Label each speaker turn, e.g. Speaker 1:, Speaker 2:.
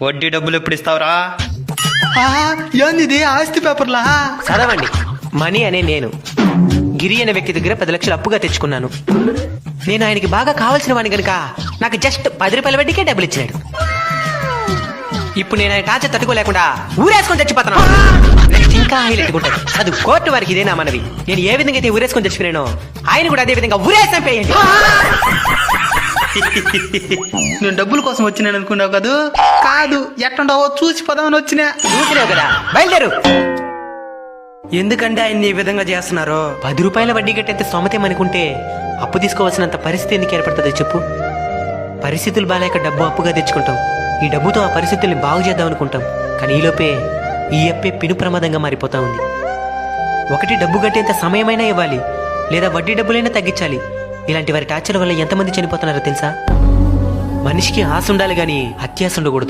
Speaker 1: వడ్డీ డబ్బులు ఎప్పుడు ఇస్తావురా?
Speaker 2: ఏంది ఇది ఆస్తి పేపర్లా?
Speaker 3: చదవండి. మనీ అనే నేను. గిరి అనే వ్యక్తి దగ్గర పది లక్షలు అప్పుగా తెచ్చుకున్నాను. నేను ఆయనకి బాగా కావాల్సిన వాడిని కనుక నాకు జస్ట్ పది రూపాయల వడ్డీకే డబ్బులు ఇచ్చినాడు ఇప్పుడు నేను ఆయన టార్చర్ తట్టుకోలేకుండా ఊరేసుకొని నెక్స్ట్ ఇంకా హైలైట్ అది కోర్టు వారికి ఇదే నా మనవి? నేను ఏ విధంగా అయితే ఊరేసుకొని చచ్చిపోయానో ఆయన కూడా అదే విధంగా ఊరేసి చంపేయండి
Speaker 2: నేను డబ్బుల కోసం వచ్చినాను అనుకున్నావు కదూ? కాదు ఎట్టుండవో చూసి పోదామని వచ్చినా.
Speaker 3: చూసినావు కదా. బయలుదేరు.
Speaker 2: ఎందుకంటే ఆయన్ని ఈ విధంగా చేస్తున్నారు?
Speaker 3: పది రూపాయల వడ్డీ కట్టేంత అనుకుంటే అప్పు తీసుకోవాల్సినంత పరిస్థితి ఎందుకు ఏర్పడుతుందో చెప్పు. పరిస్థితులు బాగాలేక డబ్బు అప్పుగా తెచ్చుకుంటాం. ఈ డబ్బుతో ఆ పరిస్థితుల్ని బాగు చేద్దాం అనుకుంటాం. కానీ ఈలోపే ఈ అప్పే పిను ప్రమాదంగా మారిపోతా ఉంది. ఒకటి డబ్బు కట్టేంత సమయమైనా ఇవ్వాలి. లేదా వడ్డీ డబ్బులైనా తగ్గించాలి. ఇలాంటి వారి టార్చర్ వల్ల ఎంతమంది చనిపోతున్నారో తెలుసా? మనిషికి ఆశ ఉండాలి కానీ అత్యాశ ఉండకూడదు.